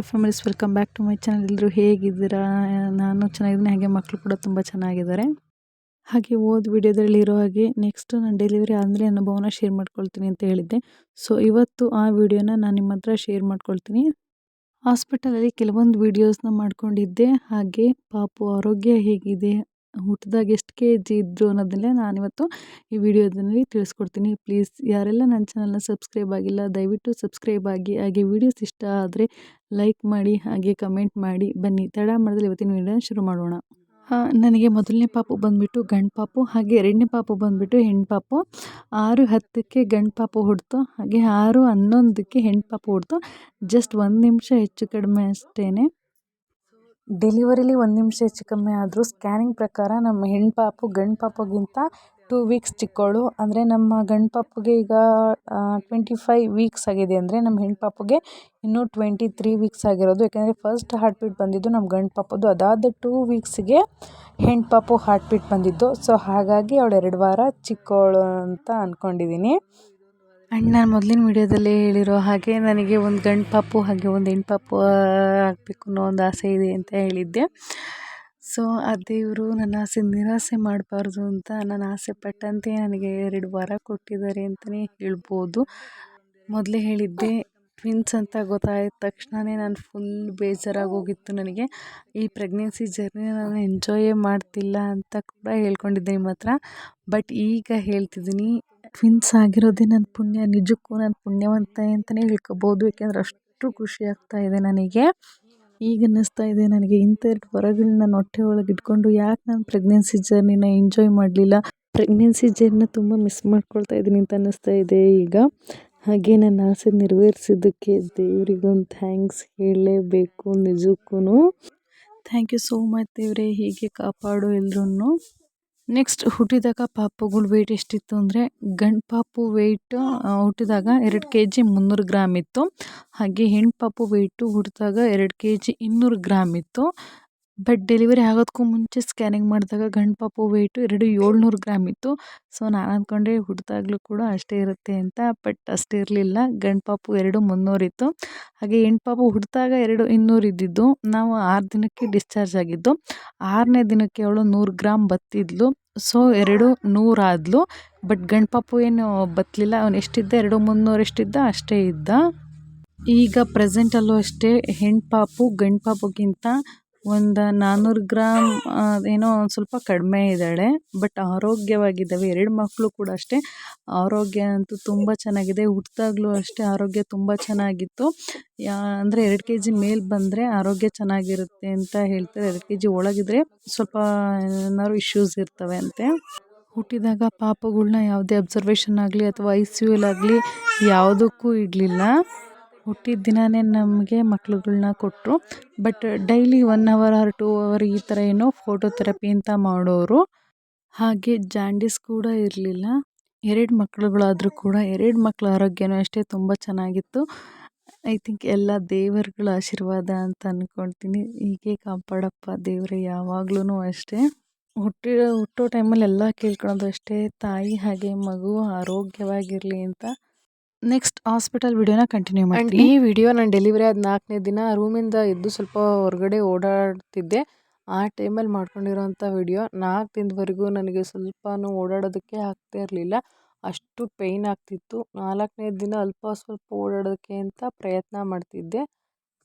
To families welcome back to my channel ಎಲ್ಲರೂ ಹೇಗಿದ್ದೀರಾ? ನಾನು ಚೆನ್ನಾಗಿದ್ದೀನಿ, ಹಾಗೆ ಮಕ್ಕಳು ಕೂಡ ತುಂಬ ಚೆನ್ನಾಗಿದ್ದಾರೆ. ಹಾಗೆ ಓದ್ ವಿಡಿಯೋದಲ್ಲಿ ಇರೋ ಹಾಗೆ ನೆಕ್ಸ್ಟ್ ನಾನು ಡೆಲಿವರಿ ಆದಮೇಲೆ ಅನುಭವನ ಶೇರ್ ಮಾಡ್ಕೊಳ್ತೀನಿ ಅಂತ ಹೇಳಿದ್ದೆ. ಸೊ ಇವತ್ತು ಆ ವಿಡಿಯೋನ ನಾನು ನಿಮ್ಮ ಹತ್ರ ಶೇರ್ ಮಾಡ್ಕೊಳ್ತೀನಿ. ಹಾಸ್ಪಿಟಲಲ್ಲಿ ಕೆಲವೊಂದು ವೀಡಿಯೋಸ್ನ ಮಾಡ್ಕೊಂಡಿದ್ದೆ. ಹಾಗೆ ಪಾಪು ಆರೋಗ್ಯ ಹೇಗಿದೆ? ಹುಟ್ಟಿದಾಗ ಎಷ್ಟು ಕೆ ಜಿ ಇದ್ದರು ಅನ್ನೋದನ್ನೇ ನಾನಿವತ್ತು ಈ ವಿಡಿಯೋದಲ್ಲಿ ತಿಳಿಸ್ಕೊಡ್ತೀನಿ. ಪ್ಲೀಸ್ ಯಾರೆಲ್ಲ ನನ್ನ ಚಾನಲ್ನ ಸಬ್ಸ್ಕ್ರೈಬ್ ಆಗಿಲ್ಲ, ದಯವಿಟ್ಟು ಸಬ್ಸ್ಕ್ರೈಬ್ ಆಗಿ, ಹಾಗೆ ವೀಡಿಯೋಸ್ ಇಷ್ಟ ಆದರೆ ಲೈಕ್ ಮಾಡಿ, ಹಾಗೆ ಕಮೆಂಟ್ ಮಾಡಿ. ಬನ್ನಿ, ತಡ ಮಾಡಿದ್ರೆ ಇವತ್ತಿನ ವಿಡಿಯೋನ ಶುರು ಮಾಡೋಣ. ನನಗೆ ಮೊದಲನೇ ಪಾಪು ಬಂದುಬಿಟ್ಟು ಗಂಡು ಪಾಪು, ಹಾಗೆ ಎರಡನೇ ಪಾಪು ಬಂದುಬಿಟ್ಟು ಹೆಣ್ಣು ಪಾಪು. ಆರು ಹತ್ತಕ್ಕೆ ಗಂಡು ಪಾಪು ಹುಡ್ತು, ಹಾಗೆ ಆರು ಹನ್ನೊಂದಕ್ಕೆ ಹೆಣ್ಣು ಪಾಪು ಹುಡ್ತು. ಜಸ್ಟ್ ಒಂದು ನಿಮಿಷ ಹೆಚ್ಚು ಕಡಿಮೆ ಅಷ್ಟೇ ಡೆಲಿವರಿಲಿ ಒಂದು ನಿಮಿಷ ಹೆಚ್ಚು ಕಮ್ಮಿ ಆದರೂ ಸ್ಕ್ಯಾನಿಂಗ್ ಪ್ರಕಾರ ನಮ್ಮ ಹೆಣ್ಣು ಪಾಪು ಗಂಡು ಪಾಪುಗಿಂತ ಟೂ ವೀಕ್ಸ್ ಚಿಕ್ಕವಳು ಅಂದರೆ ನಮ್ಮ ಗಂಡು ಪಾಪುಗೆ ಈಗ ಟ್ವೆಂಟಿ ಫೈವ್ ವೀಕ್ಸ್ ಆಗಿದೆ. ಅಂದರೆ ನಮ್ಮ ಹೆಣ್ಣು ಪಾಪುಗೆ ಇನ್ನೂ ಟ್ವೆಂಟಿ ತ್ರೀ ವೀಕ್ಸ್ ಆಗಿರೋದು. ಯಾಕೆಂದರೆ ಫಸ್ಟ್ ಹಾರ್ಟ್ ಬೀಟ್ ಬಂದಿದ್ದು ನಮ್ಮ ಗಂಡು ಪಾಪದ್ದು ಅದಾದ ಟೂ ವೀಕ್ಸಿಗೆ ಹೆಣ್ಣು ಪಾಪು ಹಾರ್ಟ್ ಬೀಟ್ ಬಂದಿದ್ದು. ಸೊ ಹಾಗಾಗಿ ಅವಳು ಎರಡು ವಾರ ಚಿಕ್ಕವಳು ಅಂತ ಅಂದ್ಕೊಂಡಿದ್ದೀನಿ ಆ್ಯಂಡ್ ನಾನು ಮೊದಲಿನ ವೀಡಿಯೋದಲ್ಲಿ ಹೇಳಿರೋ ಹಾಗೆ ನನಗೆ ಒಂದು ಗಂಡು ಪಾಪು ಹಾಗೆ ಒಂದು ಹೆಣ್ಣು ಪಾಪು ಆಗಬೇಕು ಅನ್ನೋ ಒಂದು ಆಸೆ ಇದೆ ಅಂತ ಹೇಳಿದ್ದೆ. ಸೊ ಆ ದೇವರು ನನ್ನ ಆಸೆ ನಿರಾಸೆ ಮಾಡಬಾರ್ದು ಅಂತ ನಾನು ಆಸೆ ಪಟ್ಟಂತೆ. ನನಗೆ ಎರಡು ವಾರ ಕೊಟ್ಟಿದ್ದಾರೆ ಅಂತಲೇ ಹೇಳ್ಬೋದು. ಮೊದಲೇ ಹೇಳಿದ್ದೆ ಟ್ವಿನ್ಸ್ ಅಂತ ಗೊತ್ತಾದ ತಕ್ಷಣವೇ ನಾನು ಫುಲ್ ಬೇಜಾರಾಗಿ ಹೋಗಿತ್ತು ನನಗೆ. ಈ ಪ್ರೆಗ್ನೆನ್ಸಿ ಜರ್ನಿ ನಾನು ಎಂಜಾಯೇ ಮಾಡ್ತಿಲ್ಲ ಅಂತ ಕೂಡ ಹೇಳ್ಕೊಂಡಿದ್ದೆ ನಿಮ್ಮ ಹತ್ರ. ಬಟ್ ಈಗ ಹೇಳ್ತಿದ್ದೀನಿ ಟ್ವಿನ್ಸ್ ಆಗಿರೋದೇ ನನ್ನ ಪುಣ್ಯ, ನಿಜಕ್ಕೂ ನಾನು ಪುಣ್ಯವಂತ ಅಂತಲೇ ಹೇಳ್ಕೊಬೋದು. ಯಾಕೆಂದರೆ ಅಷ್ಟು ಖುಷಿ ಆಗ್ತಾ ಇದೆ ನನಗೆ. ಈಗ ಅನ್ನಿಸ್ತಾ ಇದೆ ನನಗೆ ಇಂಥ ಎರಡು ವರಗಳನ್ನ ನಾನು ಹೊಟ್ಟೆ ಒಳಗೆ ಇಟ್ಕೊಂಡು ಯಾಕೆ ನಾನು ಪ್ರೆಗ್ನೆನ್ಸಿ ಜರ್ನಿನ ಎಂಜಾಯ್ ಮಾಡಲಿಲ್ಲ? ಪ್ರೆಗ್ನೆನ್ಸಿ ಜರ್ನಿನ ತುಂಬ ಮಿಸ್ ಮಾಡ್ಕೊಳ್ತಾ ಇದ್ದೀನಿ ಅಂತ ಅನ್ನಿಸ್ತಾ ಇದೆ ಈಗ. ಹಾಗೆ ನನ್ನ ಆಸೆ ನೆರವೇರಿಸಿದ್ದಕ್ಕೆ ದೇವರಿಗೊಂದು ಥ್ಯಾಂಕ್ಸ್ ಹೇಳಲೇಬೇಕು ನಿಜಕ್ಕೂ ಥ್ಯಾಂಕ್ ಯು ಸೋ ಮಚ್ ದೇವರೇ, ಹೀಗೆ ಕಾಪಾಡು ಎಲ್ರೂ ನೆಕ್ಸ್ಟ್ ಹುಟ್ಟಿದಾಗ ಪಾಪುಗಳ ವೆಯ್ಟ್ ಎಷ್ಟಿತ್ತು ಅಂದರೆ, ಗಂಡು ಪಾಪು ವೆಯ್ಟ್ ಹುಟ್ಟಿದಾಗ ಎರಡು ಕೆ ಜಿ ಮುನ್ನೂರು ಗ್ರಾಮ್ ಇತ್ತು. ಹಾಗೆ ಹೆಣ್ಣು ಪಾಪು ವೆಯ್ಟು ಹುಟ್ಟಿದಾಗ ಎರಡು ಕೆ ಜಿ ಇನ್ನೂರು ಗ್ರಾಮ್ ಇತ್ತು. ಬಟ್ ಡೆಲಿವರಿ ಆಗೋದಕ್ಕೂ ಮುಂಚೆ ಸ್ಕ್ಯಾನಿಂಗ್ ಮಾಡಿದಾಗ ಗಂಡು ಪಾಪು ವೆಯ್ಟು ಎರಡು ಏಳ್ನೂರು ಗ್ರಾಮ್ ಇತ್ತು. ಸೊ ನಾನು ಅಂದ್ಕೊಂಡೆ ಹುಟ್ಟಿದಾಗ್ಲೂ ಕೂಡ ಅಷ್ಟೇ ಇರುತ್ತೆ ಅಂತ ಬಟ್ ಅಷ್ಟೇ ಇರಲಿಲ್ಲ. ಗಂಡು ಪಾಪು ಎರಡು ಮುನ್ನೂರಿತ್ತು ಹಾಗೆ ಹೆಣ್ಣು ಪಾಪು ಹುಟ್ಟಿದಾಗ ಎರಡು ಇನ್ನೂರು ಇದ್ದಿದ್ದು. ನಾವು ಆರು ದಿನಕ್ಕೆ ಡಿಸ್ಚಾರ್ಜ್ ಆಗಿದ್ದು. ಆರನೇ ದಿನಕ್ಕೆ ಅವಳು ನೂರು ಗ್ರಾಮ್ ಬತ್ತಿದ್ಲು. ಸೊ ಎರಡು ನೂರಾದ್ಲು ಬಟ್ ಗಂಡು ಪಾಪು ಏನು ಬತ್ತಲಿಲ್ಲ ಅವನು ಎಷ್ಟಿದ್ದ? ಎರಡು ಮುನ್ನೂರು ಎಷ್ಟಿದ್ದ? ಅಷ್ಟೇ ಇದ್ದ. ಈಗ ಪ್ರೆಸೆಂಟಲ್ಲೂ ಅಷ್ಟೇ ಹೆಣ್ಣು ಪಾಪು ಗಂಡು ಪಾಪುಗಿಂತ ಒಂದು ನಾನ್ನೂರು ಗ್ರಾಮ್ ಏನೋ ಒಂದು ಸ್ವಲ್ಪ ಕಡಿಮೆ ಇದ್ದಾಳೆ, ಬಟ್ ಆರೋಗ್ಯವಾಗಿದ್ದಾವೆ. ಎರಡು ಮಕ್ಕಳು ಕೂಡ ಅಷ್ಟೇ. ಆರೋಗ್ಯ ಅಂತೂ ತುಂಬ ಚೆನ್ನಾಗಿದೆ. ಹುಟ್ಟಿದಾಗಲೂ ಅಷ್ಟೇ ಆರೋಗ್ಯ ತುಂಬ ಚೆನ್ನಾಗಿತ್ತು. ಯಾ, ಅಂದರೆ ಎರಡು ಕೆ ಜಿ ಮೇಲೆ ಬಂದರೆ ಆರೋಗ್ಯ ಚೆನ್ನಾಗಿರುತ್ತೆ ಅಂತ ಹೇಳ್ತಾರೆ. ಎರಡು ಕೆ ಜಿ ಒಳಗಿದ್ರೆ ಸ್ವಲ್ಪ ಏನಾದ್ರು ಇಶ್ಯೂಸ್ ಇರ್ತವೆ ಅಂತೆ. ಹುಟ್ಟಿದಾಗ ಪಾಪಗಳನ್ನ ಯಾವುದೇ ಅಬ್ಸರ್ವೇಷನ್ ಆಗಲಿ ಅಥವಾ ಐ ಸಿ ಆಗಲಿ ಯಾವುದಕ್ಕೂ ಇಡಲಿಲ್ಲ. ಹುಟ್ಟಿದ ದಿನವೇ ನಮಗೆ ಮಕ್ಳುಗಳನ್ನ ಕೊಟ್ಟರು but daily one hour or two hour ಈ ಥರ ಏನೋ ಫೋಟೋ ಥೆರಪಿ ಅಂತ ಮಾಡೋರು. ಹಾಗೆ ಜಾಂಡೀಸ್ ಕೂಡ ಇರಲಿಲ್ಲ. ಎರಡು ಮಕ್ಳುಗಳಾದರೂ ಕೂಡ ಎರಡು ಮಕ್ಕಳ ಆರೋಗ್ಯನೂ ಅಷ್ಟೇ ತುಂಬ ಚೆನ್ನಾಗಿತ್ತು. ಐ ಥಿಂಕ್ ಎಲ್ಲ ದೇವರುಗಳ ಆಶೀರ್ವಾದ ಅಂತ ಅಂದ್ಕೊಳ್ತೀನಿ ಹೀಗೆ ಕಾಪಾಡಪ್ಪ ದೇವರೇ ಯಾವಾಗ್ಲೂ ಅಷ್ಟೇ. ಹುಟ್ಟಿ ಹುಟ್ಟೋ ಟೈಮಲ್ಲಿ ಎಲ್ಲ ಕೇಳ್ಕೊಳೋದು ಅಷ್ಟೇ. ತಾಯಿ ಹಾಗೆ ಮಗು ಆರೋಗ್ಯವಾಗಿರಲಿ ಅಂತ ನೆಕ್ಸ್ಟ್ ಹಾಸ್ಪಿಟಲ್ ವಿಡಿಯೋನ ಕಂಟಿನ್ಯೂ ಮಾಡಿ ಈ ವಿಡಿಯೋ ನಾನು ಡೆಲಿವರಿ ಆದ ನಾಲ್ಕನೇ ದಿನ ರೂಮಿಂದ ಎದ್ದು ಸ್ವಲ್ಪ ಹೊರಗಡೆ ಓಡಾಡ್ತಿದ್ದೆ. ಆ ಟೈಮಲ್ಲಿ ಮಾಡ್ಕೊಂಡಿರೋಂಥ ವಿಡಿಯೋ ನಾಲ್ಕು ದಿನದವರೆಗೂ ನನಗೆ ಸ್ವಲ್ಪನೂ ಓಡಾಡೋದಕ್ಕೆ ಆಗ್ತಾ ಇರಲಿಲ್ಲ. ಅಷ್ಟು ಪೇಯ್ನ್ ಆಗ್ತಿತ್ತು. ನಾಲ್ಕನೇ ದಿನ ಅಲ್ಪ ಸ್ವಲ್ಪ ಓಡಾಡೋದಕ್ಕೆ ಅಂತ ಪ್ರಯತ್ನ ಮಾಡ್ತಿದ್ದೆ.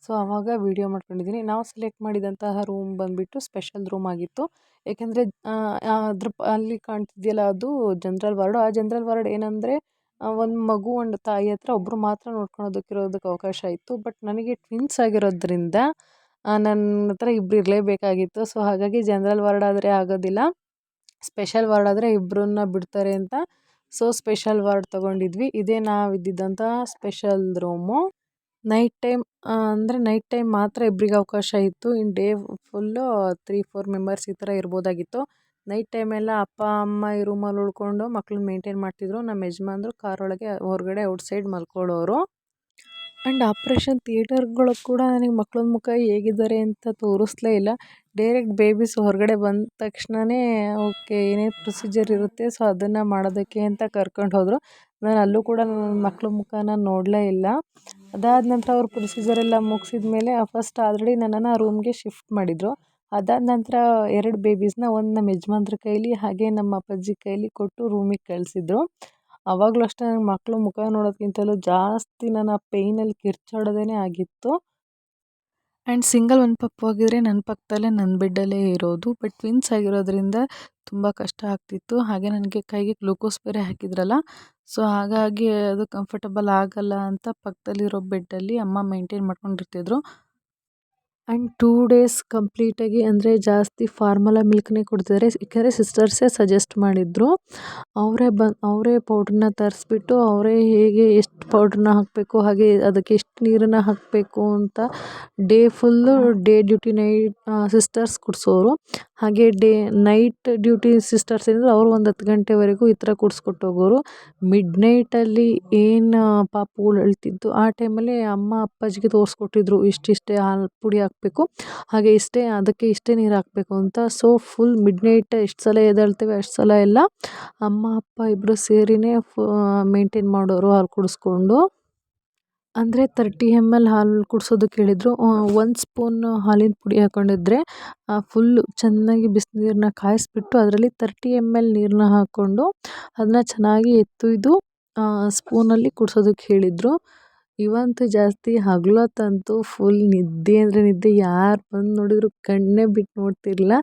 ಸೊ ಆವಾಗ ವಿಡಿಯೋ ಮಾಡ್ಕೊಂಡಿದ್ದೀನಿ. ನಾವು ಸೆಲೆಕ್ಟ್ ಮಾಡಿದಂತಹ ರೂಮ್ ಬಂದುಬಿಟ್ಟು ಸ್ಪೆಷಲ್ ರೂಮ್ ಆಗಿತ್ತು. ಏಕೆಂದರೆ ಅದ್ರ ಅಲ್ಲಿ ಕಾಣ್ತಿದೆಯಲ್ಲ ಅದು ಜನ್ರಲ್ ವಾರ್ಡು ಆ ಜನರಲ್ ವಾರ್ಡ್ ಏನಂದರೆ ಒಂದು ಮಗು, ಒಂದು ತಾಯಿ ಹತ್ರ ಒಬ್ಬರು ಮಾತ್ರ ನೋಡ್ಕೊಳೋದಕ್ಕಿರೋದಕ್ಕೆ ಅವಕಾಶ ಇತ್ತು. ಬಟ್ ನನಗೆ ಟ್ವಿನ್ಸ್ ಆಗಿರೋದ್ರಿಂದ ನನ್ನ ಹತ್ರ ಇಬ್ಬರು ಇರಲೇಬೇಕಾಗಿತ್ತು. ಸೊ, ಹಾಗಾಗಿ ಜನರಲ್ ವಾರ್ಡ್ ಆದರೆ ಆಗೋದಿಲ್ಲ. ಸ್ಪೆಷಲ್ ವಾರ್ಡ್ ಆದರೆ ಇಬ್ಬರನ್ನ ಬಿಡ್ತಾರೆ ಅಂತ ಸೊ, ಸ್ಪೆಷಲ್ ವಾರ್ಡ್ ತೊಗೊಂಡಿದ್ವಿ. ಇದೇ ನಾವು ಇದ್ದಿದ್ದಂಥ ಸ್ಪೆಷಲ್ ರೂಮು. ನೈಟ್ ಟೈಮ್ ಅಂದರೆ ನೈಟ್ ಟೈಮ್ ಮಾತ್ರ ಇಬ್ಬರಿಗೆ ಅವಕಾಶ ಇತ್ತು. In day full three four members ಈ ಥರ ಇರ್ಬೋದಾಗಿತ್ತು. ನೈಟ್ ಟೈಮೆಲ್ಲ ಅಪ್ಪ, ಅಮ್ಮ ಈ ರೂಮಲ್ಲಿ ಉಳ್ಕೊಂಡು ಮಕ್ಳನ್ನ ಮೇಂಟೈನ್ ಮಾಡ್ತಿದ್ರು. ನಮ್ಮ ಯಜಮಾನ್ರು ಕಾರೊಳಗೆ ಹೊರಗಡೆ ಔಟ್ಸೈಡ್ ಮಲ್ಕೊಳ್ಳೋರು ಆ್ಯಂಡ್ ಆಪ್ರೇಷನ್ ಥಿಯೇಟರ್ಗಳು ಕೂಡ ನನಗೆ ಮಕ್ಳ ಮುಖ ಹೇಗಿದ್ದಾರೆ ಅಂತ ತೋರಿಸ್ಲೇ ಇಲ್ಲ. ಡೈರೆಕ್ಟ್ ಬೇಬೀಸ್ ಹೊರಗಡೆ ಬಂದ ತಕ್ಷಣವೇ ಓಕೆ ಏನೇನು ಪ್ರೊಸೀಜರ್ ಇರುತ್ತೆ ಸೊ ಅದನ್ನು ಮಾಡೋದಕ್ಕೆ ಅಂತ ಕರ್ಕೊಂಡು ಹೋದರು. ನಾನು ಅಲ್ಲೂ ಕೂಡ ನನ್ನ ಮಕ್ಳ ಮುಖನ ನೋಡಲೇ ಇಲ್ಲ. ಅದಾದ ನಂತರ ಅವ್ರ ಪ್ರೊಸೀಜರ್ ಎಲ್ಲ ಮುಗಿಸಿದ ಮೇಲೆ ಫಸ್ಟ್ ಆಲ್ರೆಡಿ ನನ್ನನ್ನು ರೂಮ್ಗೆ ಶಿಫ್ಟ್ ಮಾಡಿದರು. ಅದಾದ ನಂತರ ಎರಡು ಬೇಬೀಸ್ನ ಒಂದು ನಮ್ಮ ಯಜಮಾನ್ರ ಕೈಲಿ, ಹಾಗೆ ನಮ್ಮ ಅಪ್ಪಾಜಿ ಕೈಲಿ ಕೊಟ್ಟು ರೂಮಿಗೆ ಕಳಿಸಿದ್ರು. ಅವಾಗಲೂ ಅಷ್ಟೇ ನನ್ನ ಮಕ್ಕಳು ಮುಖ ನೋಡೋದಕ್ಕಿಂತಲೂ ಜಾಸ್ತಿ ನಾನು ಆ ಪೇಯ್ನಲ್ಲಿ ಕಿರ್ಚಾಡೋದೇ ಆಗಿತ್ತು. ಆ್ಯಂಡ್ ಸಿಂಗಲ್ ಒಂದು ಪಪ್ಪು ಆಗಿದ್ರೆ ನನ್ನ ಪಕ್ಕದಲ್ಲೇ ನನ್ನ ಬೆಡ್ಡಲ್ಲೇ ಇರೋದು. ಬಟ್ ಟ್ವಿನ್ಸ್ ಆಗಿರೋದ್ರಿಂದ ತುಂಬ ಕಷ್ಟ ಆಗ್ತಿತ್ತು. ಹಾಗೆ ನನಗೆ ಕೈಗೆ ಗ್ಲೂಕೋಸ್ ಬೇರೆ ಹಾಕಿದ್ರಲ್ಲ. ಸೊ ಹಾಗಾಗಿ ಅದು ಕಂಫರ್ಟಬಲ್ ಆಗಲ್ಲ ಅಂತ ಪಕ್ಕದಲ್ಲಿರೋ ಬೆಡ್ಡಲ್ಲಿ ಅಮ್ಮ ಮೇಂಟೈನ್ ಮಾಡ್ಕೊಂಡಿರ್ತಿದ್ರು. ಆ್ಯಂಡ್ ಟೂ ಡೇಸ್ ಕಂಪ್ಲೀಟಾಗಿ ಅಂದರೆ ಜಾಸ್ತಿ ಫಾರ್ಮುಲಾ ಮಿಲ್ಕ್ನೇ ಕೊಡ್ತಿದ್ದಾರೆ ಏಕೆಂದರೆ ಸಿಸ್ಟರ್ಸೇ ಸಜೆಸ್ಟ್ ಮಾಡಿದರು. ಅವರೇ ಬಂದು ಅವರೇ ಪೌಡ್ರನ್ನ ತರಿಸ್ಬಿಟ್ಟು ಅವರೇ ಹೇಗೆ ಎಷ್ಟು ಪೌಡ್ರನ್ನ ಹಾಕಬೇಕು, ಹಾಗೆ ಅದಕ್ಕೆ ಎಷ್ಟು ನೀರನ್ನು ಹಾಕಬೇಕು ಅಂತ day full day duty night sisters ಕುಡಿಸೋರು. ಹಾಗೆ ಡೇ, ನೈಟ್ ಡ್ಯೂಟಿ ಸಿಸ್ಟರ್ಸ್ ಏನಿದ್ರು ಅವರು ಒಂದು ಹತ್ತು ಗಂಟೆವರೆಗೂ ಈ ಥರ ಕುಡಿಸ್ಕೊಟ್ಟು ಹೋಗೋರು. ಮಿಡ್ ನೈಟಲ್ಲಿ ಏನು ಪಾಪುಗಳು ಅಳ್ತಿದ್ದು ಆ ಟೈಮಲ್ಲಿ ಅಮ್ಮ, ಅಪ್ಪಾಜಿಗೆ ತೋರಿಸ್ಕೊಟ್ಟಿದ್ರು, ಇಷ್ಟಿಷ್ಟೇ ಹಾಲು ಪುಡಿ ಹಾಕಬೇಕು, ಹಾಗೆ ಇಷ್ಟೇ, ಅದಕ್ಕೆ ಇಷ್ಟೇ ನೀರು ಹಾಕಬೇಕು ಅಂತ. ಸೊ ಫುಲ್ ಮಿಡ್ ನೈಟ್ ಎಷ್ಟು ಸಲ ಎದ್ದೇಳ್ತೇವೆ, ಅಷ್ಟು ಸಲ ಎಲ್ಲ ಅಮ್ಮ, ಅಪ್ಪ ಇಬ್ಬರು ಸೇರಿನೇ ಫು ಮೇಂಟೈನ್ ಮಾಡೋರು ಹಾಲು ಕುಡಿಸ್ಕೊಂಡು. ಅಂದರೆ ತರ್ಟಿ ಎಂ ಎಲ್ ಹಾಲು ಕುಡ್ಸೋದು ಕೇಳಿದರು. ಒಂದು ಸ್ಪೂನ್ ಹಾಲಿನ ಪುಡಿ ಹಾಕ್ಕೊಂಡಿದ್ರೆ ಫುಲ್ಲು ಚೆನ್ನಾಗಿ ಬಿಸಿನೀರನ್ನ ಕಾಯಿಸ್ಬಿಟ್ಟು ಅದರಲ್ಲಿ ತರ್ಟಿ ಎಂ ಎಲ್ ನೀರನ್ನ ಹಾಕ್ಕೊಂಡು ಅದನ್ನ ಚೆನ್ನಾಗಿ ಎತ್ತೊಯ್ದು ಸ್ಪೂನಲ್ಲಿ ಕುಡ್ಸೋದಕ್ಕೆ ಹೇಳಿದರು. ಇವಂತೂ ಜಾಸ್ತಿ ಹಗಲೊತ್ತಂತೂ ಫುಲ್ ನಿದ್ದೆ ಅಂದರೆ ನಿದ್ದೆ. ಯಾರು ಬಂದು ನೋಡಿದ್ರು ಕಣ್ಣೇ ಬಿಟ್ಟು ನೋಡ್ತಿರಲಿಲ್ಲ.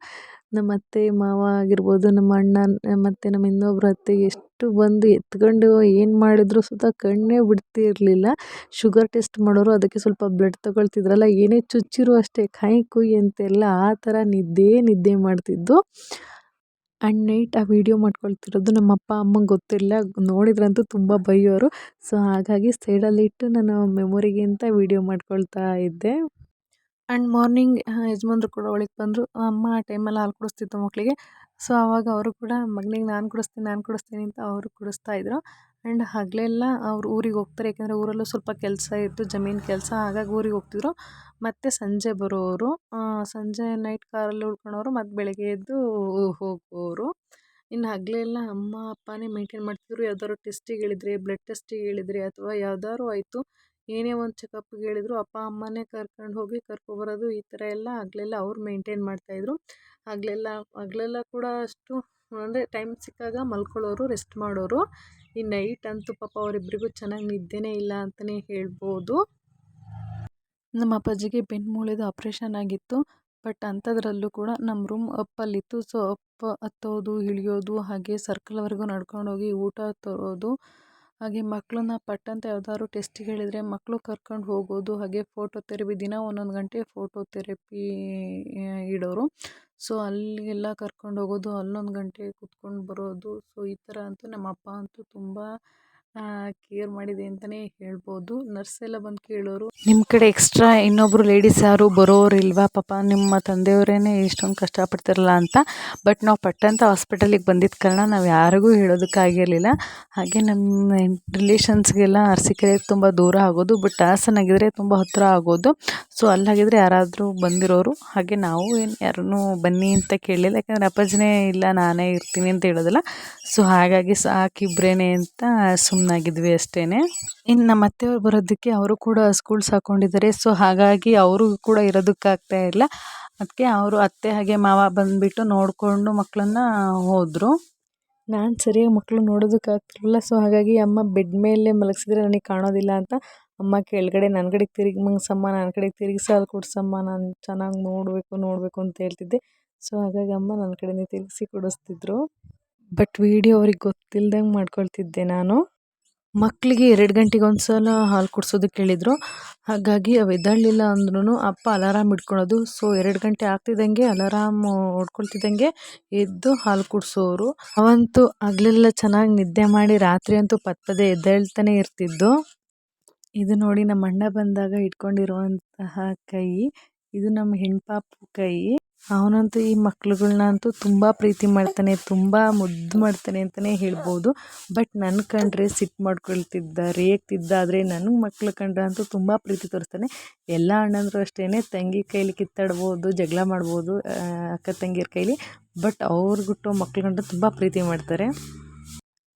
ನಮ್ಮ ಅತ್ತೆ, ಮಾವ ಆಗಿರ್ಬೋದು, ನಮ್ಮ ಅಣ್ಣ ಮತ್ತು ನಮ್ಮ ಇನ್ನೊಬ್ರು ಅತ್ತೆ ಎಷ್ಟು ಬಂದು ಎತ್ಕೊಂಡು ಏನು ಮಾಡಿದ್ರು ಸುತ ಕಣ್ಣೇ ಬಿಡ್ತಿರಲಿಲ್ಲ. ಶುಗರ್ ಟೆಸ್ಟ್ ಮಾಡೋರು ಅದಕ್ಕೆ ಸ್ವಲ್ಪ ಬ್ಲಡ್ ತಗೊಳ್ತಿದ್ರಲ್ಲ, ಏನೇ ಚುಚ್ಚಿರು ಅಷ್ಟೇ ಕಾಯಿ ಕುಯ್ ಅಂತೆಲ್ಲ ಆ ಥರ ನಿದ್ದೆ ನಿದ್ದೆ ಮಾಡ್ತಿದ್ದು. ಆ್ಯಂಡ್ ನೈಟ್ ಆ ವಿಡಿಯೋ ಮಾಡ್ಕೊಳ್ತಿರೋದು ನಮ್ಮ ಅಪ್ಪ ಅಮ್ಮಂಗೆ ಗೊತ್ತಿರಲಿಲ್ಲ ನೋಡಿದ್ರಂತೂ ತುಂಬ ಬೈಯೋರು. ಸೊ, ಹಾಗಾಗಿ ಸೈಡಲ್ಲಿಟ್ಟು ನಾನು ಮೆಮೊರಿಗೆ ಅಂತ ವೀಡಿಯೋ ಮಾಡ್ಕೊಳ್ತಾ ಇದ್ದೆ. ಆ್ಯಂಡ್ ಮಾರ್ನಿಂಗ್ ಯಜಮಾನ್ರು ಕೂಡ ಒಳಗೆ ಬಂದರು. ಅಮ್ಮ ಆ ಟೈಮಲ್ಲಿ ಹಾಲು ಕುಡಿಸ್ತಿತ್ತು ಮಕ್ಕಳಿಗೆ ಸೊ ಆವಾಗ ಅವರು ಕೂಡ, ಮಗನಿಗೆ ನಾನು ಕುಡಿಸ್ತೀನಿ ನಾನು ಕುಡಿಸ್ತೀನಿ ಅಂತ ಅವರು ಕುಡಿಸ್ತಾ ಇದ್ರು. ಆ್ಯಂಡ್ ಹಗಲೆಲ್ಲ ಅವ್ರು ಊರಿಗೆ ಹೋಗ್ತಾರೆ. ಯಾಕೆಂದರೆ ಊರಲ್ಲೂ ಸ್ವಲ್ಪ ಕೆಲಸ ಇತ್ತು, ಜಮೀನು ಕೆಲಸ. ಹಾಗಾಗಿ ಊರಿಗೆ ಹೋಗ್ತಿದ್ರು. ಮತ್ತು ಸಂಜೆ ಬರೋರು ಸಂಜೆ ನೈಟ್ ಕಾರಲ್ಲಿ ಉಳ್ಕೊಳೋರು ಮತ್ತು ಬೆಳಗ್ಗೆ ಎದ್ದು ಹೋಗೋರು. ಇನ್ನು ಹಗಲೆಲ್ಲ ಅಮ್ಮ, ಅಪ್ಪನೇ ಮೇಂಟೈನ್ ಮಾಡ್ತಿದ್ರು. ಯಾವ್ದಾದ್ರು ಟೆಸ್ಟಿಗೆ ಹೇಳಿದ್ರೆ ಬ್ಲಡ್ ಟೆಸ್ಟಿಗೆ ಹೇಳಿದ್ರೆ ಅಥವಾ ಯಾವ್ದಾದ್ರು ಆಯಿತು. ಏನೇ ಒಂದು ಚೆಕಪ್ಗೆ ಹೇಳಿದ್ರು ಅಪ್ಪ, ಅಮ್ಮನೇ ಕರ್ಕೊಂಡು ಹೋಗಿ ಕರ್ಕೊಬರೋದು ಈ ಥರ ಎಲ್ಲ ಹಗಲೆಲ್ಲ ಅವ್ರು ಮೇಂಟೈನ್ ಮಾಡ್ತಾಯಿದ್ರು ಹಗಲೆಲ್ಲ ಹಗಲೆಲ್ಲ ಕೂಡ ಅಷ್ಟು ಅಂದರೆ ಟೈಮ್ ಸಿಕ್ಕಾಗ ಮಲ್ಕೊಳ್ಳೋರು ರೆಸ್ಟ್ ಮಾಡೋರು. ಈ ನೈಟ್ ಅಂತೂ ಪಾಪ ಅವರಿಬ್ಬರಿಗೂ ಚೆನ್ನಾಗಿ ನಿದ್ದೆನೇ ಇಲ್ಲ ಅಂತಲೇ ಹೇಳ್ಬೋದು. ನಮ್ಮ ಅಪ್ಪಾಜಿಗೆ ಬೆನ್ನು ಮೂಳೆದು ಆಪ್ರೇಷನ್ ಆಗಿತ್ತು. ಬಟ್ ಅಂಥದ್ರಲ್ಲೂ ಕೂಡ ನಮ್ಮ ರೂಮ್ ಅಪ್ಪಲ್ಲಿತ್ತು ಸೊ ಅಪ್ಪ ಹತ್ತೋದು, ಇಳಿಯೋದು, ಹಾಗೆ ಸರ್ಕಲ್ವರೆಗೂ ನಡ್ಕೊಂಡೋಗಿ ಊಟ ತರೋದು. ಹಾಗೆ ಮಕ್ಕಳನ್ನ ಪಟ್ಟಂತ ಯಾವ್ದಾದ್ರು ಟೆಸ್ಟಿಗೆ ಹೇಳಿದರೆ ಮಕ್ಕಳು ಕರ್ಕೊಂಡು ಹೋಗೋದು, ಹಾಗೆ ಫೋಟೋ ಥೆರಪಿ ದಿನ ಒಂದೊಂದು ಗಂಟೆ ಫೋಟೋ ಥೆರಪಿ ಇಡೋರು. ಸೊ ಅಲ್ಲಿಗೆಲ್ಲ ಕರ್ಕೊಂಡು ಹೋಗೋದು, ಅಲ್ಲೊಂದು ಗಂಟೆ ಕೂತ್ಕೊಂಡು ಬರೋದು. ಸೊ ಈ ಥರ ಅಂತೂ ನಮ್ಮ ಅಪ್ಪ ಅಂತೂ ತುಂಬ ಕೇರ್ ಮಾಡಿದೆ ಅಂತಲೇ ಹೇಳ್ಬೋದು. ನರ್ಸ್ ಎಲ್ಲ ಬಂದು ಕೇಳೋರು ನಿಮ್ಮ ಕಡೆ ಎಕ್ಸ್ಟ್ರಾ ಇನ್ನೊಬ್ಬರು ಲೇಡೀಸ್ ಯಾರು ಬರೋರಿಲ್ವಾ ಪಾಪ ನಿಮ್ಮ ತಂದೆಯವರೇನೆ ಇಷ್ಟೊಂದು ಕಷ್ಟಪಡ್ತಿರಲ್ಲ ಅಂತ. ಬಟ್ ನಾವು ಪಟ್ಟಂತ ಹಾಸ್ಪಿಟಲಿಗೆ ಬಂದಿದ್ದ ಕಾರಣ ನಾವು ಯಾರಿಗೂ ಹೇಳೋದಕ್ಕಾಗಿರಲಿಲ್ಲ. ಹಾಗೆ ನಮ್ಮ ರಿಲೇಷನ್ಸ್ಗೆಲ್ಲ ಅರಸಿಕೆರೆ ತುಂಬ ದೂರ ಆಗೋದು ಬಟ್ ಹಾಸನಾಗಿದ್ದರೆ ತುಂಬ ಹತ್ತಿರ ಆಗೋದು. ಸೊ ಅಲ್ಲಾಗಿದ್ದರೆ ಯಾರಾದರೂ ಬಂದಿರೋರು, ಹಾಗೆ ನಾವು ಏನು ಯಾರನ್ನೂ ಬನ್ನಿ ಅಂತ ಕೇಳಲಿಲ್ಲ ಯಾಕಂದರೆ ಅಪ್ಪಾಜಿನೇ ಇಲ್ಲ, ನಾನೇ ಇರ್ತೀನಿ ಅಂತ ಹೇಳೋದಿಲ್ಲ. ಸೊ ಹಾಗಾಗಿ ಸಾಕಿಬ್ರೇನೆ ಅಂತ ಸುಮ್ಮನಾಗಿದ್ವಿ ಅಷ್ಟೇ ಇನ್ನು ನಮ್ಮ ಅತ್ತೆಯವ್ರು ಬರೋದಕ್ಕೆ ಅವರು ಕೂಡ ಸ್ಕೂಲ್ಸ್ ಹಾಕ್ಕೊಂಡಿದ್ದಾರೆ ಸೊ ಹಾಗಾಗಿ ಅವರು ಕೂಡ ಇರೋದಕ್ಕಾಗ್ತಾ ಇಲ್ಲ. ಅದಕ್ಕೆ ಅವರು ಅತ್ತೆ ಹಾಗೆ ಮಾವ ಬಂದುಬಿಟ್ಟು ನೋಡಿಕೊಂಡು ಮಕ್ಕಳನ್ನ ಹೋದರು. ನಾನು ಸರಿಯಾಗಿ ಮಕ್ಕಳು ನೋಡೋದಕ್ಕಾಗ್ತಿರಲಿಲ್ಲ ಸೊ ಹಾಗಾಗಿ ಅಮ್ಮ ಬೆಡ್ ಮೇಲೆ ಮಲಗಿಸಿದ್ರೆ ನನಗೆ ಕಾಣೋದಿಲ್ಲ ಅಂತ ಅಮ್ಮ ಕೆಳಗಡೆ ನನ್ನ ಕಡೆಗೆ ತಿರುಗಿ ಮಂಗಸಮ್ಮ ನನ್ನ ಕಡೆಗೆ ತಿರುಗಿಸಿ ಅಲ್ಲಿ ಕೊಡ್ಸಮ್ಮ ನಾನು ಚೆನ್ನಾಗಿ ನೋಡಬೇಕು ನೋಡಬೇಕು ಅಂತ ಹೇಳ್ತಿದ್ದೆ. ಸೊ ಹಾಗಾಗಿ ಅಮ್ಮ ನನ್ನ ಕಡೆನೇ ತಿರುಗಿಸಿ ಕೊಡಿಸ್ತಿದ್ರು. ಬಟ್ ವೀಡಿಯೋ ಅವ್ರಿಗೆ ಗೊತ್ತಿಲ್ದಂಗೆ ಮಾಡ್ಕೊಳ್ತಿದ್ದೆ ನಾನು. ಮಕ್ಕಳಿಗೆ ಎರಡು ಗಂಟೆಗೆ ಒಂದು ಹಾಲು ಕುಡ್ಸೋದಕ್ಕೆ ಹೇಳಿದರು ಹಾಗಾಗಿ ಅವು ಎದ್ದೇಳಲಿಲ್ಲ ಅಂದ್ರೂ ಅಪ್ಪ ಅಲಾರಾಮ್ ಇಟ್ಕೊಳ್ಳೋದು ಸೊ ಎರಡು ಗಂಟೆ ಆಗ್ತಿದ್ದಂಗೆ ಅಲಾರಾಮ್ ಹೊಡ್ಕೊಳ್ತಿದ್ದಂಗೆ ಎದ್ದು ಹಾಲು ಕುಡಿಸೋರು. ಅವಂತೂ ಹಗಲೆಲ್ಲ ಚೆನ್ನಾಗಿ ನಿದ್ದೆ ಮಾಡಿ ರಾತ್ರಿ ಅಂತೂ ಪತ್ತದೇ ಎದ್ದೇಳ್ತಾನೆ ಇರ್ತಿದ್ದು. ಇದು ನೋಡಿ ನಮ್ಮ ಅಣ್ಣ ಬಂದಾಗ ಇಟ್ಕೊಂಡಿರುವಂತಹ ಕೈ, ಇದು ನಮ್ಮ ಹೆಣ್ಪಾಪು ಕೈ. ಅವನಂತೂ ಈ ಮಕ್ಳುಗಳನ್ನ ಅಂತೂ ತುಂಬ ಪ್ರೀತಿ ಮಾಡ್ತಾನೆ, ತುಂಬ ಮುದ್ದು ಮಾಡ್ತಾನೆ ಅಂತಲೇ ಹೇಳ್ಬೋದು. ಬಟ್ ನನ್ನ ಕಂಡ್ರೆ ಸಿಟ್ಟು ಮಾಡ್ಕೊಳ್ತಿದ್ದ, ರೇಗ್ತಿದ್ದ, ಆದರೆ ನನ್ನ ಮಕ್ಳು ಕಂಡ್ರೆ ಅಂತೂ ತುಂಬ ಪ್ರೀತಿ ತೋರಿಸ್ತಾನೆ. ಎಲ್ಲ ಅಣ್ಣಂದರು ಅಷ್ಟೇ ತಂಗಿ ಕೈಲಿ ಕಿತ್ತಾಡ್ಬೋದು, ಜಗಳ ಮಾಡ್ಬೋದು ಅಕ್ಕ ತಂಗಿಯರ ಕೈಲಿ. ಬಟ್ ಅವ್ರಿಗಿಟ್ಟು ಮಕ್ಳು ಕಂಡ್ರೆ ತುಂಬ ಪ್ರೀತಿ ಮಾಡ್ತಾರೆ.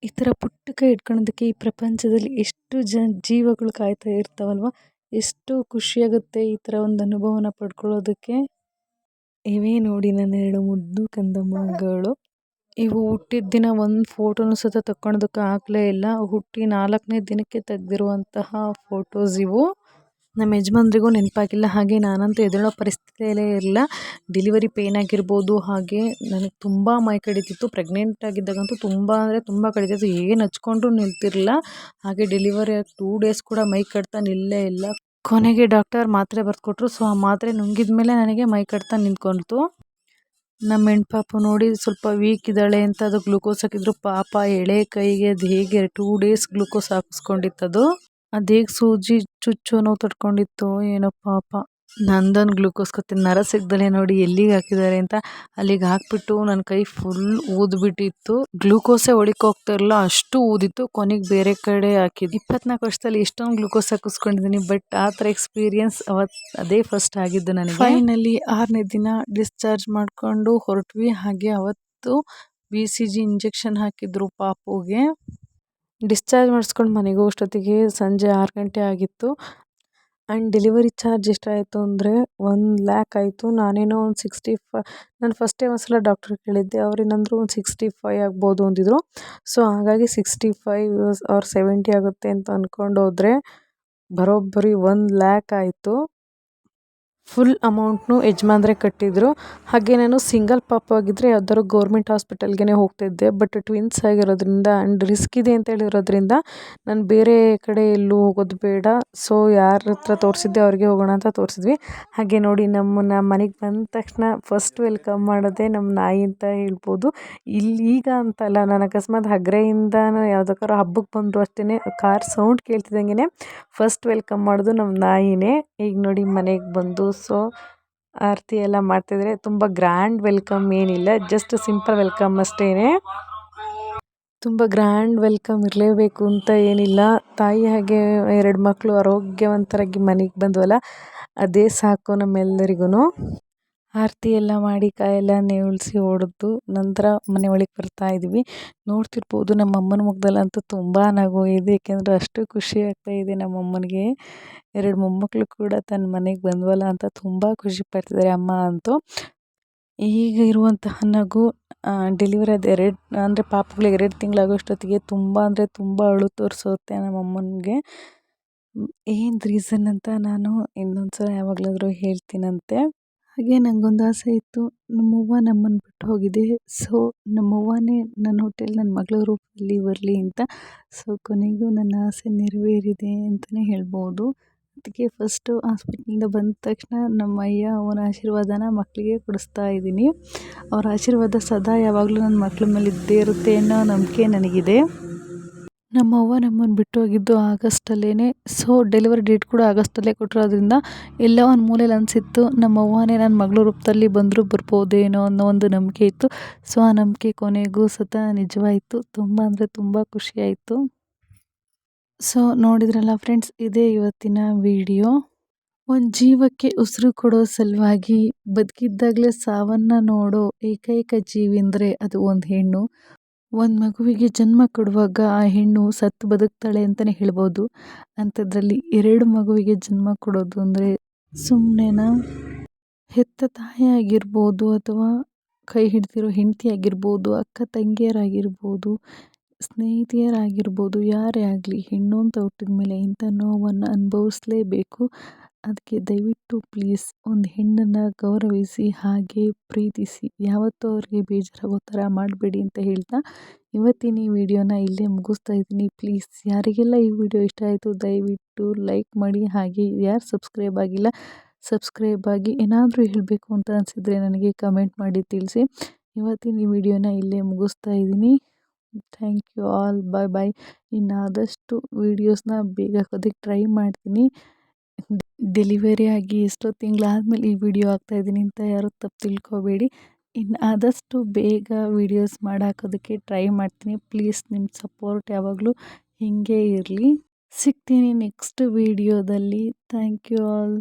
ಈ ಥರ ಪುಟ್ಟ ಕೈ ಇಟ್ಕೊಳೋದಕ್ಕೆ ಈ ಪ್ರಪಂಚದಲ್ಲಿ ಎಷ್ಟು ಜ, ಜೀವಗಳು ಕಾಯ್ತಾ ಇರ್ತಾವಲ್ವ? ಎಷ್ಟು ಖುಷಿಯಾಗುತ್ತೆ ಈ ಥರ ಒಂದು ಅನುಭವನ ಪಡ್ಕೊಳ್ಳೋದಕ್ಕೆ. ಇವೇ ನೋಡಿ ನನ್ನ ಎರಡು ಮುದ್ದು ಕಂದಮ್ಮಗಳು. ಇವು ಹುಟ್ಟಿದ ದಿನ ಒಂದು ಫೋಟೋನು ಸಹಿತ ತಕ್ಕೊಳೋದಕ್ಕೆ ಆಗಲೇ ಇಲ್ಲ. ಹುಟ್ಟಿ ನಾಲ್ಕನೇ ದಿನಕ್ಕೆ ತೆಗೆದಿರುವಂತಹ ಫೋಟೋಸ್ ಇವು. ನಮ್ಮ ಯಜಮಾನ್ರಿಗೂ ನೆನಪಾಗಿಲ್ಲ. ಹಾಗೆ ನಾನಂತೂ ಎದುರೋ ಪರಿಸ್ಥಿತಿಯಲ್ಲೇ ಇರಲಿಲ್ಲ. ಡೆಲಿವರಿ ಪೇಯ್ನ್ ಆಗಿರ್ಬೋದು, ಹಾಗೆ ನನಗೆ ತುಂಬ ಮೈ ಕಡಿತಿತ್ತು. ಪ್ರೆಗ್ನೆಂಟ್ ಆಗಿದ್ದಾಗಂತೂ ತುಂಬ ಅಂದರೆ ತುಂಬ ಕಡಿತಿತ್ತು. ಏನು ಹಚ್ಕೊಂಡ್ರೂ ನಿಲ್ತಿರಲಿಲ್ಲ. ಹಾಗೆ ಡೆಲಿವರಿ ಆಗಿ ಟೂ ಡೇಸ್ ಕೂಡ ಮೈ ಕಡಿತ ನಿಲ್ಲೇ ಇಲ್ಲ. ಕೊನೆಗೆ ಡಾಕ್ಟರ್ ಮಾತ್ರೆ ಬರೆದುಕೊಟ್ರು. ಸೊ, ಆ ಮಾತ್ರೆ ನುಂಗಿದ ಮೇಲೆ ನನಗೆ ಮೈ ಕಟ್ತಾ ನಿಂತ್ಕೊಳ್ತು ನಮ್ಮ ಹೆಣ್ಪಾಪು ನೋಡಿ ಸ್ವಲ್ಪ ವೀಕ್ ಇದ್ದಾಳೆ ಅಂತ ಅದು ಗ್ಲೂಕೋಸ್ ಹಾಕಿದ್ರು. ಪಾಪ ಎಳೆ ಕೈಗೆ ಅದು ಹೇಗೆ ಟೂ ಡೇಸ್ ಗ್ಲೂಕೋಸ್ ಹಾಕಿಸ್ಕೊಂಡಿತ್ತದು. ಅದು ಹೇಗೆ ಸೂಜಿ ಚುಚ್ಚು ನೋವು ತಡ್ಕೊಂಡಿತ್ತು. ಏನೋ ಪಾಪ. ನಂದೊಂದು ಗ್ಲೂಕೋಸ್ ಕೊತ್ತಿನ ನರ ಸಿಗ್ದಲೆ ನೋಡಿ ಎಲ್ಲಿಗೆ ಹಾಕಿದ್ದಾರೆ ಅಂತ ಅಲ್ಲಿಗೆ ಹಾಕ್ಬಿಟ್ಟು ನನ್ನ ಕೈ ಫುಲ್ ಊದ್ಬಿಟ್ಟಿತ್ತು. ಗ್ಲೂಕೋಸೇ ಹೋಗ್ತಾ ಇರಲಿಲ್ಲ ಅಷ್ಟು ಊದಿತ್ತು. ಕೊನೆಗೆ ಬೇರೆ ಕಡೆ ಹಾಕಿದ್ದು ಇಪ್ಪತ್ನಾಲ್ಕು ವರ್ಷದಲ್ಲಿ ಎಷ್ಟೊಂದು ಗ್ಲೂಕೋಸ್ ಹಾಕಿಸ್ಕೊಂಡಿದ್ದೀನಿ ಬಟ್ ಆ ಥರ ಎಕ್ಸ್ಪೀರಿಯನ್ಸ್ ಅವತ್ತು ಅದೇ ಫಸ್ಟ್ ಆಗಿದ್ದು ನನಗೆ. ಫೈನಲಿ ಆರನೇ ದಿನ ಡಿಸ್ಚಾರ್ಜ್ ಮಾಡಿಕೊಂಡು ಹೊರಟ್ವಿ. ಹಾಗೆ ಅವತ್ತು ಬಿ ಸಿ ಜಿ ಇಂಜೆಕ್ಷನ್ ಹಾಕಿದ್ರು ಪಾಪುಗೆ. ಡಿಸ್ಚಾರ್ಜ್ ಮಾಡಿಸ್ಕೊಂಡು ಮನೆಗೆ ಹೋಗೋಷ್ಟೊತ್ತಿಗೆ ಸಂಜೆ ಆರು ಗಂಟೆ ಆಗಿತ್ತು. ಆ್ಯಂಡ್ ಡೆಲಿವರಿ ಚಾರ್ಜ್ ಎಷ್ಟಾಯಿತು ಅಂದರೆ ಒಂದು ಲ್ಯಾಕ್ ಆಯಿತು. ನಾನೇನೋ ಒಂದು ಸಿಕ್ಸ್ಟಿ ಫೈ ನಾನು ಫಸ್ಟ್ ಟೈಮ್ ಒಂದ್ಸಲ ಡಾಕ್ಟ್ರಿಗೆ ಕೇಳಿದ್ದೆ. ಅವ್ರೇನಂದ್ರು ಒಂದು ಸಿಕ್ಸ್ಟಿ ಫೈ ಆಗ್ಬೋದು ಅಂದಿದ್ರು. ಸೊ ಹಾಗಾಗಿ ಸಿಕ್ಸ್ಟಿ ಫೈವ್ ಆರ್ ಸೆವೆಂಟಿ ಆಗುತ್ತೆ ಅಂತ ಅಂದ್ಕೊಂಡು ಹೋದ್ರೆ ಬರೋಬ್ಬರಿ ಒಂದು ಲ್ಯಾಕ್ ಆಯಿತು. ಫುಲ್ ಅಮೌಂಟ್ನು ಯಜಮಾನ್ರೆ ಕಟ್ಟಿದ್ರು. ಹಾಗೆ ನಾನು ಸಿಂಗಲ್ ಪಾಪು ಆಗಿದ್ದರೆ ಯಾವ್ದಾದ್ರು ಗೌರ್ಮೆಂಟ್ ಹಾಸ್ಪಿಟಲ್ಗೆ ಹೋಗ್ತಿದ್ದೆ. ಬಟ್ ಟ್ವಿನ್ಸ್ ಆಗಿರೋದ್ರಿಂದ ಆ್ಯಂಡ್ ರಿಸ್ಕ್ ಇದೆ ಅಂತ ಹೇಳಿರೋದ್ರಿಂದ ನಾನು ಬೇರೆ ಕಡೆ ಎಲ್ಲೂ ಹೋಗೋದು ಬೇಡ. ಸೊ ಯಾರ ಹತ್ರ ತೋರಿಸಿದ್ದೆ ಅವ್ರಿಗೆ ಹೋಗೋಣ ಅಂತ ತೋರಿಸಿದ್ವಿ. ಹಾಗೆ ನೋಡಿ ನಮ್ಮನ್ನ ಮನೆಗೆ ಬಂದ ತಕ್ಷಣ ಫಸ್ಟ್ ವೆಲ್ಕಮ್ ಮಾಡೋದೆ ನಮ್ಮ ನಾಯಿ ಅಂತ ಹೇಳ್ಬೋದು. ಇಲ್ಲಿ ಈಗ ಅಂತಲ್ಲ ನಾನು ಅಕಸ್ಮಾತ್ ಹಗ್ರೆಯಿಂದನೂ ಯಾವುದಕ್ಕಾರು ಹಬ್ಬಕ್ಕೆ ಬಂದರೂ ಅಷ್ಟೇ ಕಾರ್ ಸೌಂಡ್ ಕೇಳ್ತಿದ್ದಂಗೆ ಫಸ್ಟ್ ವೆಲ್ಕಮ್ ಮಾಡೋದು ನಮ್ಮ ನಾಯಿನೇ. ಈಗ ನೋಡಿ ಮನೆಗೆ ಬಂದು ಸೊ ಆರತಿ ಎಲ್ಲ ಮಾಡ್ತಿದ್ರೆ ತುಂಬ ಗ್ರ್ಯಾಂಡ್ ವೆಲ್ಕಮ್ ಏನಿಲ್ಲ ಜಸ್ಟ್ ಸಿಂಪಲ್ ವೆಲ್ಕಮ್ ಅಷ್ಟೇ ತುಂಬ ಗ್ರ್ಯಾಂಡ್ ವೆಲ್ಕಮ್ ಇರಲೇಬೇಕು ಅಂತ ಏನಿಲ್ಲ. ತಾಯಿ ಹಾಗೆ ಎರಡು ಮಕ್ಕಳು ಆರೋಗ್ಯವಂತರಾಗಿ ಮನೆಗೆ ಬಂದವಲ್ಲ, ಅದೇ ಸಾಕು ನಮ್ಮೆಲ್ಲರಿಗೂ ಆರತಿ ಎಲ್ಲ ಮಾಡಿ ಕಾಯೆಲ್ಲ ನೇವಳಿಸಿ ಹೊಡೆದು ನಂತರ ಮನೆ ಒಳಗೆ ಬರ್ತಾ ಇದ್ವಿ. ನೋಡ್ತಿರ್ಬೋದು ನಮ್ಮ ಅಮ್ಮನ ಮುಖದಲ್ಲಂತೂ ತುಂಬ ನಗು ಇದೆ ಏಕೆಂದರೆ ಅಷ್ಟು ಖುಷಿ ಆಗ್ತಾ ಇದೆ ನಮ್ಮ ಅಮ್ಮನಿಗೆ. ಎರಡು ಮೊಮ್ಮಕ್ಕಳು ಕೂಡ ತನ್ನ ಮನೆಗೆ ಬಂದ್ವಲ್ಲ ಅಂತ ತುಂಬ ಖುಷಿ ಪಡ್ತಿದ್ದಾರೆ ಅಮ್ಮ ಅಂತೂ. ಈಗ ಇರುವಂತಹ ನಗು ಡೆಲಿವರಿ ಅದು ಎರಡು, ಅಂದರೆ ಪಾಪಗಳಿಗೆ ಎರಡು ತಿಂಗಳಾಗೋಷ್ಟೊತ್ತಿಗೆ ತುಂಬ ಅಂದರೆ ತುಂಬ ಅಳು ತೋರಿಸುತ್ತೆ ನಮ್ಮ ಅಮ್ಮನಿಗೆ. ಏನು ರೀಸನ್ ಅಂತ ನಾನು ಇನ್ನೊಂದು ಸಲ ಯಾವಾಗಲಾದರೂ ಹೇಳ್ತೀನಂತೆ. ಹಾಗೆ ನನಗೊಂದು ಆಸೆ ಇತ್ತು. ನಮ್ಮವ್ವ ನಮ್ಮನ್ನು ಬಿಟ್ಟು ಹೋಗಿದೆ. ಸೊ ನಮ್ಮವ್ವನೇ ನನ್ನ ಹೋಟೆಲ್ ನನ್ನ ಮಗಳ ರೂಪದಲ್ಲಿ ಬರಲಿ ಅಂತ. ಸೊ ಕೊನೆಗೂ ನನ್ನ ಆಸೆ ನೆರವೇರಿದೆ ಅಂತಲೇ ಹೇಳ್ಬೋದು. ಅದಕ್ಕೆ ಫಸ್ಟು ಹಾಸ್ಪಿಟ್ಲಿಂದ ಬಂದ ತಕ್ಷಣ ನಮ್ಮ ಅಯ್ಯ ಅವನ ಆಶೀರ್ವಾದನ ಮಕ್ಕಳಿಗೆ ಕೊಡಿಸ್ತಾ ಇದ್ದೀನಿ. ಅವರ ಆಶೀರ್ವಾದ ಸದಾ ಯಾವಾಗಲೂ ನನ್ನ ಮಕ್ಕಳ ಮೇಲೆ ಇದ್ದೇ ಇರುತ್ತೆ ಅನ್ನೋ ನಂಬಿಕೆ ನನಗಿದೆ. ನಮ್ಮವ್ವ ನಮ್ಮನ್ನು ಬಿಟ್ಟು ಹೋಗಿದ್ದು ಆಗಸ್ಟಲ್ಲೇ ಸೊ ಡೆಲಿವರಿ ಡೇಟ್ ಕೂಡ ಆಗಸ್ಟಲ್ಲೇ ಕೊಟ್ಟಿರೋದ್ರಿಂದ ಎಲ್ಲ ಒಂದು ಮೂಲೆಯಲ್ಲಿ ಅನಿಸಿತ್ತು ನಮ್ಮವ್ವನೇ ನನ್ನ ಮಗಳ ರೂಪದಲ್ಲಿ ಬಂದರೂ ಬರ್ಬೋದೇನೋ ಅನ್ನೋ ಒಂದು ನಂಬಿಕೆ ಇತ್ತು. ಸೊ ಆ ನಂಬಿಕೆ ಕೊನೆಗೂ ಸತ ನಿಜವಾಯಿತು. ತುಂಬ ಅಂದರೆ ತುಂಬ ಖುಷಿಯಾಯಿತು. ಸೊ ನೋಡಿದ್ರಲ್ಲ ಫ್ರೆಂಡ್ಸ್ ಇದೇ ಇವತ್ತಿನ ವಿಡಿಯೋ ಒಂದು ಜೀವಕ್ಕೆ ಉಸಿರು ಕೊಡೋ ಸಲುವಾಗಿ ಬದುಕಿದ್ದಾಗಲೇ ಸಾವನ್ನು ನೋಡೋ ಏಕೈಕ ಜೀವಿ ಅಂದರೆ ಅದು ಒಂದು ಹೆಣ್ಣು. ಒಂದು ಮಗುವಿಗೆ ಜನ್ಮ ಕೊಡುವಾಗ ಆ ಹೆಣ್ಣು ಸತ್ತು ಬದುಕ್ತಾಳೆ ಅಂತಲೇ ಹೇಳ್ಬೋದು. ಅಂಥದ್ರಲ್ಲಿ ಎರಡು ಮಗುವಿಗೆ ಜನ್ಮ ಕೊಡೋದು ಅಂದರೆ ಸುಮ್ಮನೆನಾ ಹೆತ್ತ ತಾಯಿ ಆಗಿರ್ಬೋದು ಅಥವಾ ಕೈ ಹಿಡ್ದಿರೋ ಹೆಂಡತಿ ಆಗಿರ್ಬೋದು, ಅಕ್ಕ ತಂಗಿಯರಾಗಿರ್ಬೋದು, ಸ್ನೇಹಿತೆಯರಾಗಿರ್ಬೋದು, ಯಾರೇ ಆಗಲಿ ಹೆಣ್ಣು ಅಂತ ಹುಟ್ಟಿದ ಮೇಲೆ ಇಂಥ ನೋವನ್ನು ಅನುಭವಿಸ್ಲೇಬೇಕು. ಅದಕ್ಕೆ ದಯವಿಟ್ಟು ಪ್ಲೀಸ್ ಒಂದು ಹೆಣ್ಣನ್ನು ಗೌರವಿಸಿ, ಹಾಗೆ ಪ್ರೀತಿಸಿ. ಯಾವತ್ತೂ ಅವ್ರಿಗೆ ಬೇಜಾರಾಗೋ ಥರ ಮಾಡಬೇಡಿ ಅಂತ ಹೇಳ್ತಾ ಇವತ್ತಿನ ಈ ವಿಡಿಯೋನ ಇಲ್ಲೇ ಮುಗಿಸ್ತಾ ಇದ್ದೀನಿ. ಪ್ಲೀಸ್ ಯಾರಿಗೆಲ್ಲ ಈ ವಿಡಿಯೋ ಇಷ್ಟ ಆಯಿತು ದಯವಿಟ್ಟು ಲೈಕ್ ಮಾಡಿ, ಹಾಗೆ ಯಾರು ಸಬ್ಸ್ಕ್ರೈಬ್ ಆಗಿಲ್ಲ, ಸಬ್ಸ್ಕ್ರೈಬ್ ಆಗಿ ಏನಾದರೂ ಹೇಳಬೇಕು ಅಂತ ಅನಿಸಿದರೆ ನನಗೆ ಕಮೆಂಟ್ ಮಾಡಿ ತಿಳಿಸಿ. ಇವತ್ತಿನ ಈ ವಿಡಿಯೋನ ಇಲ್ಲೇ ಮುಗಿಸ್ತಾ ಇದ್ದೀನಿ. Thank you all bye bye ಇನ್ನಾದಷ್ಟು ವೀಡಿಯೋಸ್ನ ಬೇಗ ಹಾಕೋದಕ್ಕೆ ಟ್ರೈ ಮಾಡ್ತೀನಿ. ಡೆಲಿವರಿ ಆಗಿ ಎಷ್ಟೋ ತಿಂಗಳಾದ್ಮೇಲೆ ಈ ವಿಡಿಯೋ ಆಗ್ತಾ ಇದ್ದೀನಿ ಅಂತ ಯಾರೂ ತಪ್ಪು ತಿಳ್ಕೊಬೇಡಿ. ಇನ್ನು ಆದಷ್ಟು ಬೇಗ ವಿಡಿಯೋಸ್ ಮಾಡಿ ಹಾಕೋದಕ್ಕೆ ಟ್ರೈ ಮಾಡ್ತೀನಿ. ಪ್ಲೀಸ್ ನಿಮ್ಮ ಸಪೋರ್ಟ್ ಯಾವಾಗಲೂ ಹೀಗೆ ಇರಲಿ. ಸಿಗ್ತೀನಿ ನೆಕ್ಸ್ಟ್ ವಿಡಿಯೋದಲ್ಲಿ. Thank you all.